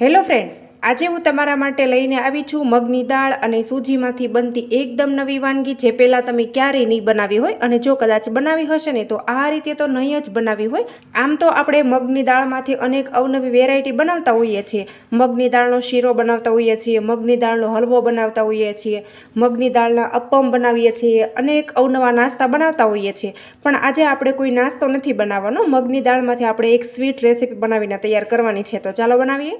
Hello friends, આજે હું તમારા માટે લઈને આવી છું મગની દાળ અને સૂજીમાંથી બનતી એકદમ નવી વાનગી જે પહેલાં તમે ક્યારેય નહીં બનાવી હોય અને જો કદાચ બનાવી હશે ને તો આ રીતે તો નહીં જ બનાવી હોય. આમ તો આપણે મગની દાળમાંથી અનેક અવનવી વેરાયટી બનાવતા હોઈએ છીએ. મગની દાળનો શીરો બનાવતા હોઈએ છીએ, મગની દાળનો હલવો બનાવતા હોઈએ છીએ, મગની દાળના અપ્પમ બનાવીએ છીએ, અનેક અવનવા નાસ્તા બનાવતા હોઈએ છીએ. પણ આજે આપણે કોઈ નાસ્તો નથી બનાવવાનો. મગની દાળમાંથી આપણે એક સ્વીટ રેસીપી બનાવીને તૈયાર કરવાની છે. તો ચાલો બનાવીએ.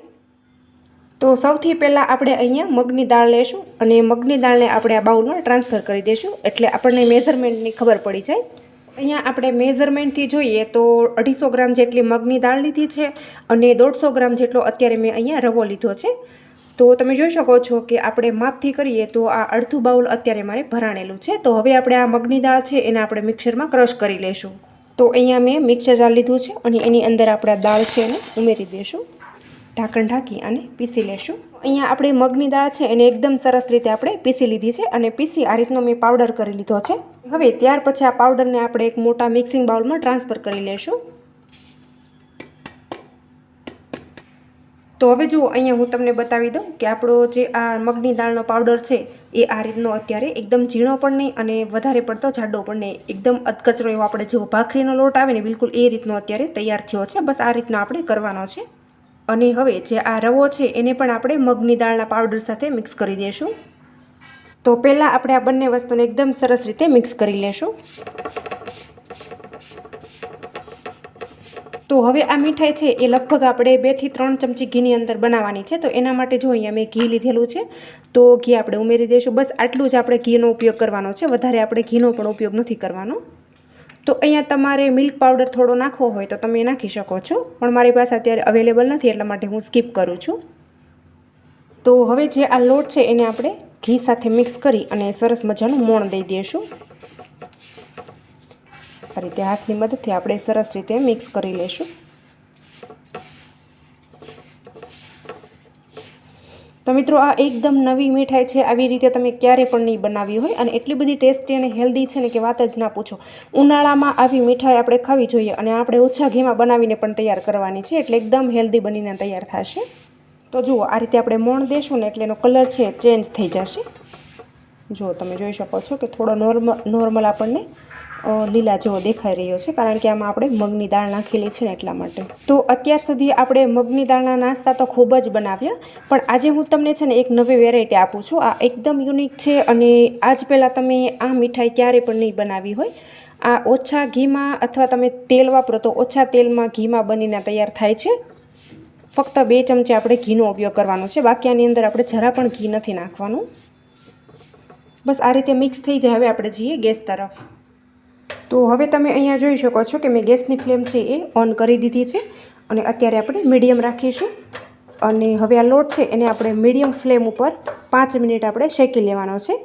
તો સૌથી પહેલાં આપણે અહીંયા મગની દાળ લેશું અને મગની દાળને આપણે આ બાઉલમાં ટ્રાન્સફર કરી દઈશું એટલે આપણને મેઝરમેન્ટની ખબર પડી જાય. અહીંયા આપણે મેઝરમેન્ટથી જોઈએ તો અઢીસો ગ્રામ જેટલી મગની દાળ લીધી છે અને દોઢસો ગ્રામ જેટલો અત્યારે મેં અહીંયા રવો લીધો છે. તો તમે જોઈ શકો છો કે આપણે માપથી કરીએ તો આ અડધું બાઉલ અત્યારે મારે ભરાણેલું છે. તો હવે આપણે આ મગની દાળ છે એને આપણે મિક્સરમાં ક્રશ કરી લઈશું તો અહીંયા મેં મિક્સર જાર લીધું છે અને એની અંદર આપણે દાળ છે એને ઉમેરી દઈશું ઢાંકણ ઢાંકી અને પીસી લેશું. અહીંયા આપણે મગની દાળ છે, એને એકદમ સરસ રીતે આપણે પીસી લીધી છે અને પીસી આ રીતનો મેં પાવડર કરી લીધો છે. હવે ત્યાર પછી આ પાવડરને આપણે એક મોટા મિક્સિંગ બાઉલમાં ટ્રાન્સફર કરી લેશું. તો હવે જુઓ, અહીંયા હું તમને બતાવી દઉં કે આપણો જે આ મગની દાળનો પાવડર છે, એ આ રીતનો અત્યારે એકદમ ઝીણો પણ નહીં અને વધારે પડતો જાડો પણ નહીં. એકદમ અધકચરો એવો આપણે જેવો ભાખરીનો લોટ આવે ને, બિલકુલ એ રીતનો અત્યારે તૈયાર થયો છે. બસ આ રીતનો આપણે કરવાનો છે. અને હવે જે આ રવો છે, એને પણ આપણે મગની દાળના પાવડર સાથે મિક્સ કરી દઈશું તો પહેલાં આપણે આ બંને વસ્તુને એકદમ સરસ રીતે મિક્સ કરી લેશું. તો હવે આ મીઠાઈ છે, એ લગભગ આપણે બેથી ત્રણ ચમચી ઘીની અંદર બનાવવાની છે. તો એના માટે જો અહીંયા મેં ઘી લીધેલું છે, તો ઘી આપણે ઉમેરી દઈશું બસ આટલું જ આપણે ઘીનો ઉપયોગ કરવાનો છે. વધારે આપણે ઘીનો પણ ઉપયોગ નથી કરવાનો. તો અહીંયા તમારે મિલ્ક પાવડર થોડો નાખવો હોય તો તમે નાખી શકો છો. પણ મારી પાસે અત્યારે અવેલેબલ નથી એટલા માટે હું સ્કીપ કરું છું. તો હવે જે આ લોટ છે એને આપણે ઘી સાથે મિક્સ કરી અને સરસ મજાનું મોણ દઈ દઈશું. આ રીતે હાથની મદદથી આપણે સરસ રીતે મિક્સ કરી લઈશું. તો મિત્રો આ એકદમ નવી મીઠાઈ છે. આવી રીતે તમે ક્યારે પણ નહીં બનાવી હોય અને એટલી બધી ટેસ્ટી અને હેલ્ધી છે ને કે વાત જ ના પૂછો. ઉનાળામાં આવી મીઠાઈ આપણે ખાવી જોઈએ અને આપણે ઓછા ઘીમાં બનાવીને પણ તૈયાર કરવાની છે. એટલે એકદમ હેલ્ધી બનીને તૈયાર થશે. તો જુઓ, આ રીતે આપણે મોણ દેશું ને એટલે એનો કલર છે ચેન્જ થઈ જશે. જુઓ, તમે જોઈ શકો છો કે થોડો નોર્મલ નોર્મલ આપણને લીલા જેવો દેખાઈ રહ્યો છે, કારણ કે આમાં આપણે મગની દાળ નાખેલી છે ને એટલા માટે. તો અત્યાર સુધી આપણે મગની દાળના નાસ્તા તો ખૂબ જ બનાવ્યા, પણ આજે હું તમને છે ને એક નવી વેરાયટી આપું છું. આ એકદમ યુનિક છે અને આજ પહેલાં તમે આ મીઠાઈ ક્યારે પણ નહીં બનાવી હોય. આ ઓછા ઘીમાં અથવા તમે તેલ વાપરો તો ઓછા તેલમાં ઘીમાં બનીને તૈયાર થાય છે. ફક્ત બે ચમચી આપણે ઘીનો ઉપયોગ કરવાનો છે. બાકી આની અંદર આપણે જરા પણ ઘી નથી નાખવાનું. બસ આ રીતે મિક્સ થઈ જાય. હવે આપણે જઈએ ગેસ તરફ. તો હવે તમે અહીંયા જોઈ શકો છો કે મેં ગેસની ફ્લેમ છે એ ઓન કરી દીધી છે અને અત્યારે આપણે મીડિયમ રાખીશું. અને હવે આ લોટ છે એને આપણે મીડિયમ ફ્લેમ ઉપર પાંચ મિનિટ આપણે શેકી લેવાનો છે.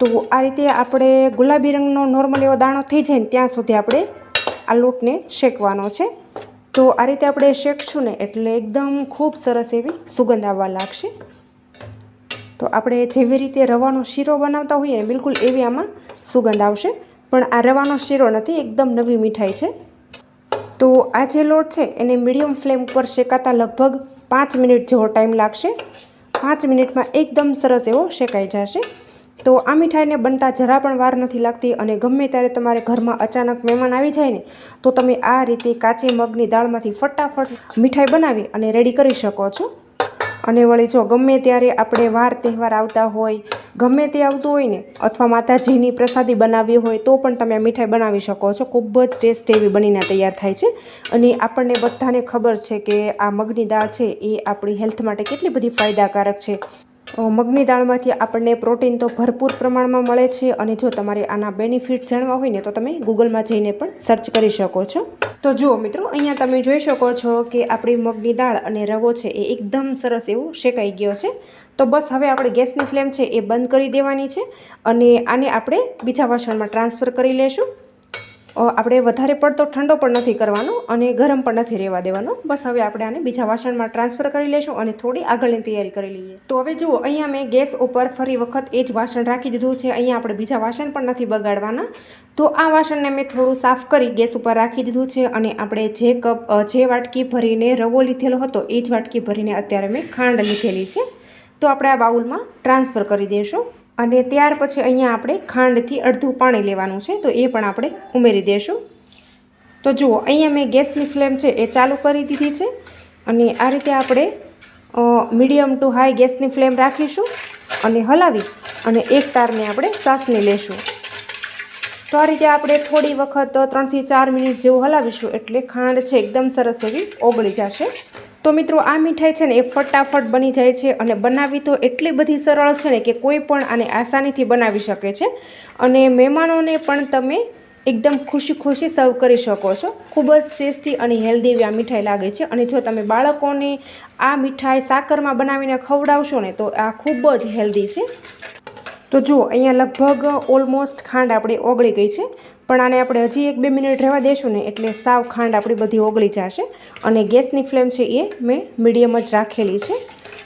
તો આ રીતે આપણે ગુલાબી રંગનો નોર્મલ એવો દાણો થઈ જાય ને ત્યાં સુધી આપણે આ લોટને શેકવાનો છે. તો આ રીતે આપણે શેકશું ને એટલે એકદમ ખૂબ સરસ એવી સુગંધ આવવા લાગશે. તો આપણે જેવી રીતે રવાનો શીરો બનાવતા હોઈએ ને બિલકુલ એવી આમાં સુગંધ આવશે. પણ આ રવાનો શીરો નથી, એકદમ નવી મીઠાઈ છે. તો આ જે લોટ છે, એને મીડિયમ ફ્લેમ ઉપર શેકાતા લગભગ પાંચ મિનિટ જેવો ટાઈમ લાગશે. પાંચ મિનિટમાં એકદમ સરસ એવો શેકાઈ જશે. તો આ મીઠાઈને બનતા જરા પણ વાર નથી લાગતી અને ગમે ત્યારે તમારે ઘરમાં અચાનક મહેમાન આવી જાય ને, તો તમે આ રીતે કાચી મગની દાળમાંથી ફટાફટ મીઠાઈ બનાવી અને રેડી કરી શકો છો. અને વળી જો ગમે ત્યારે આપણે વાર તહેવાર આવતા હોય, ગમે તે આવતું હોય ને, અથવા માતાજીની પ્રસાદી બનાવવી હોય, તો પણ તમે મીઠાઈ બનાવી શકો છો. ખૂબ જ ટેસ્ટ એવી બનીને તૈયાર થાય છે. અને આપણને બધાને ખબર છે કે આ મગની દાળ છે, એ આપણી હેલ્થ માટે કેટલી બધી ફાયદાકારક છે. મગની દાળમાંથી આપણને પ્રોટીન તો ભરપૂર પ્રમાણમાં મળે છે અને જો તમારે આના બેનિફિટ જાણવા હોય ને તો તમે ગૂગલમાં જઈને પણ સર્ચ કરી શકો છો. તો જુઓ મિત્રો અહીંયા તમે જોઈ શકો છો કે આપણી મગની દાળ અને રવો છે એ એકદમ સરસ એવો શેકાઈ ગયો છે. તો બસ હવે આપણે ગેસની ફ્લેમ છે એ બંધ કરી દેવાની છે અને આને આપણે બીજા વાસણમાં ટ્રાન્સફર કરી અ, આપણે વધારે પડતો ઠંડો પણ નથી કરવાનો અને ગરમ પણ નથી રહેવા દેવાનો. બસ હવે આપણે આને બીજા વાસણમાં ટ્રાન્સફર કરી લઈશું અને થોડી આગળની તૈયારી કરી લઈએ. તો હવે જુઓ, અહીંયા મેં ગેસ ઉપર ફરી વખત એ જ વાસણ રાખી દીધું છે. અહીંયા આપણે બીજા વાસણ પણ નથી બગાડવાના. તો આ વાસણને મેં થોડું સાફ કરી ગેસ ઉપર રાખી દીધું છે અને આપણે જે કપ જે વાટકી ભરીને રવો લીધેલો હતો એ જ વાટકી ભરીને અત્યારે મેં ખાંડ લીધેલી છે. તો આપણે આ બાઉલમાં ટ્રાન્સફર કરી દઈશું અને ત્યાર પછી અહીંયા આપણે ખાંડથી અડધું પાણી લેવાનું છે, તો એ પણ આપણે ઉમેરી દઈશું તો જુઓ, અહીંયા મેં ગેસની ફ્લેમ છે એ ચાલુ કરી દીધી છે અને આ રીતે આપણે મીડિયમ ટુ હાઈ ગેસની ફ્લેમ રાખીશું અને હલાવી અને એક તારને આપણે ચાસણી લેશું. તો આ રીતે આપણે થોડી વખત ત્રણથી ચાર મિનિટ જેવું હલાવીશું એટલે ખાંડ છે એકદમ સરસ એવી ઓગળી જશે. તો મિત્રો આ મીઠાઈ છે ને એ ફટાફટ બની જાય છે અને બનાવવી તો એટલી બધી સરળ છે ને કે કોઈ પણ આને આસાનીથી બનાવી શકે છે. અને મહેમાનોને પણ તમે એકદમ ખુશી ખુશી સર્વ કરી શકો છો. ખૂબ જ ટેસ્ટી અને હેલ્ધી એવી આ મીઠાઈ લાગે છે. અને જો તમે બાળકોને આ મીઠાઈ સાકરમાં બનાવીને ખવડાવશો ને તો આ ખૂબ જ હેલ્ધી છે. તો જુઓ, અહીંયા લગભગ ઓલમોસ્ટ ખાંડ આપણી ઓગળી ગઈ છે. પણ આને આપણે હજી એક બે મિનિટ રહેવા દેશું ને એટલે સાવ ખાંડ આપણી બધી ઓગળી જશે અને ગેસની ફ્લેમ છે એ મેં મીડિયમ જ રાખેલી છે.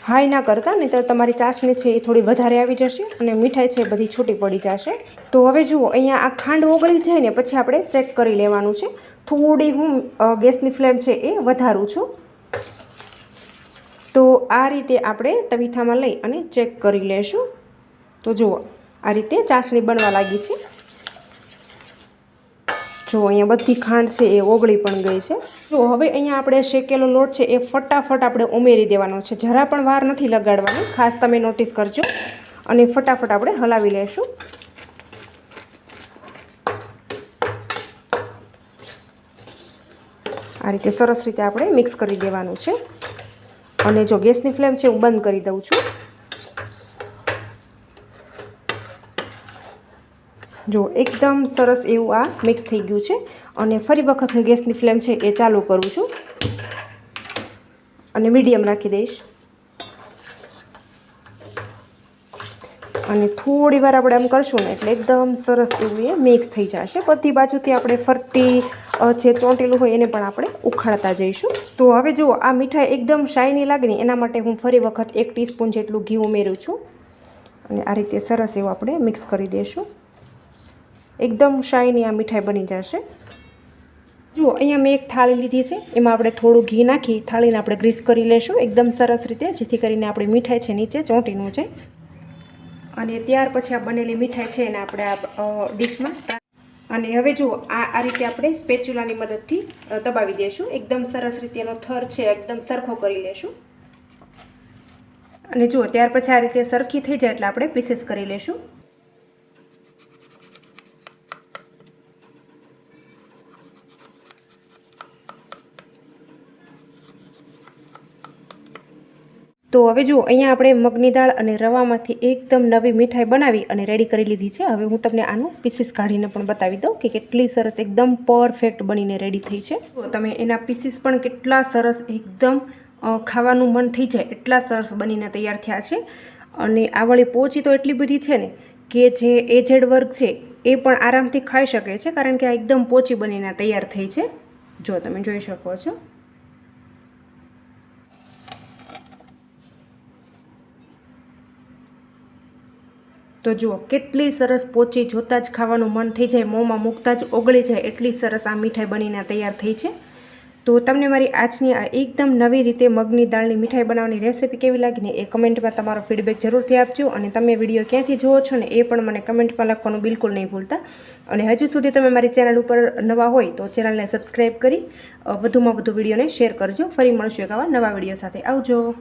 હાઈ ના કરતા નહીં તો તમારી ચાસણી છે એ થોડી વધારે આવી જશે અને મીઠાઈ છે બધી છૂટી પડી જશે. તો હવે જુઓ, અહીંયા આ ખાંડ ઓગળી જાય ને પછી આપણે ચેક કરી લેવાનું છે. થોડી હું ગેસની ફ્લેમ છે એ વધારું છું. તો આ રીતે આપણે તવીથામાં લઈ અને ચેક કરી લેશું. તો જુઓ, આ રીતે ચાસણી બનવા લાગી છે. જો અહીંયા બધી ખાંડ છે એ ઓગળી પણ ગઈ છે. જો હવે અહીંયા આપણે શેકેલો લોટ છે એ ફટાફટ આપણે ઉમેરી દેવાનો છે. જરા પણ વાર નથી લગાડવાની. ખાસ તમે નોટિસ કરજો. અને ફટાફટ આપણે હલાવી લેશું. આ રીતે સરસ રીતે આપણે મિક્સ કરી દેવાનું છે. અને જો ગેસની ફ્લેમ છે હું બંધ કરી દઉં છું. જો એકદમ સરસ એવું આ મિક્સ થઈ ગયું છે. અને ફરી વખત હું ગેસની ફ્લેમ છે એ ચાલુ કરું છું. અને મીડિયમ રાખી દઈશ. અને થોડી વાર આપણે આમ કરશું ને એટલે એકદમ સરસ એવું એ મિક્સ થઈ જશે. બધી બાજુથી આપણે ફરતી જે ચોંટેલું હોય એને પણ આપણે ઉખાડતા જઈશું. તો હવે જુઓ, આ મીઠાઈ એકદમ શાઇની લાગે ને એના માટે હું ફરી વખત એક ટીસ્પૂન જેટલું ઘી ઉમેરું છું. અને આ રીતે સરસ એવું આપણે મિક્સ કરી દઈશું એકદમ શાઇની આ મીઠાઈ બની જશે. જુઓ, અહીંયા મેં એક થાળી લીધી છે. એમાં આપણે થોડું ઘી નાખી થાળીને આપણે ગ્રીસ કરી લેશું એકદમ સરસ રીતે, જેથી કરીને આપણી મીઠાઈ છે નીચે ચોંટીનું છે. અને ત્યાર પછી આ બનેલી મીઠાઈ છે એને આપણે ડીશમાં અને હવે જુઓ, આ આ રીતે આપણે સ્પેચ્યુલાની મદદથી દબાવી દઈશું. એકદમ સરસ રીતે એનો થર છે, એકદમ સરખો કરી લેશું. અને જુઓ, ત્યાર પછી આ રીતે સરખી થઈ જાય એટલે આપણે પીસીસ કરી લેશું. તો હવે જુઓ, અહીંયા આપણે મગની દાળ અને રવામાંથી એકદમ નવી મીઠાઈ બનાવી અને રેડી કરી લીધી છે. હવે હું તમને આનું પીસીસ કાઢીને પણ બતાવી દઉં કે કેટલી સરસ એકદમ પરફેક્ટ બનીને રેડી થઈ છે. તો તમે એના પીસીસ પણ કેટલા સરસ એકદમ ખાવાનું મન થઈ જાય એટલા સરસ બનીને તૈયાર થયા છે. અને આ વળી પોચી તો એટલી બધી છે ને કે જે એજેડ વર્ગ છે એ પણ આરામથી ખાઈ શકે છે, કારણ કે આ એકદમ પોચી બનીને તૈયાર થઈ છે. જો તમે જોઈ શકો છો. તો જુઓ, કેટલી સરસ પોચી જોતાં જ ખાવાનું મન થઈ જાય, મોંમાં મૂકતા જ ઓગળી જાય, એટલી સરસ આ મીઠાઈ બનીને તૈયાર થઈ છે. તો તમને મારી આજની આ એકદમ નવી રીતે મગની દાળની મીઠાઈ બનાવવાની રેસીપી કેવી લાગીને એ કમેન્ટમાં તમારો ફીડબેક જરૂરથી આપજો અને તમે વીડિયો ક્યાંથી જુઓ છો ને એ પણ મને કમેન્ટમાં લખવાનું બિલકુલ નહીં ભૂલતા. અને હજુ સુધી તમે મારી ચેનલ ઉપર નવા હોય તો ચેનલને સબસ્ક્રાઈબ કરી વધુમાં વધુ વિડીયોને શેર કરજો. ફરી મળશું એક આવા નવા વીડિયો સાથે. આવજો!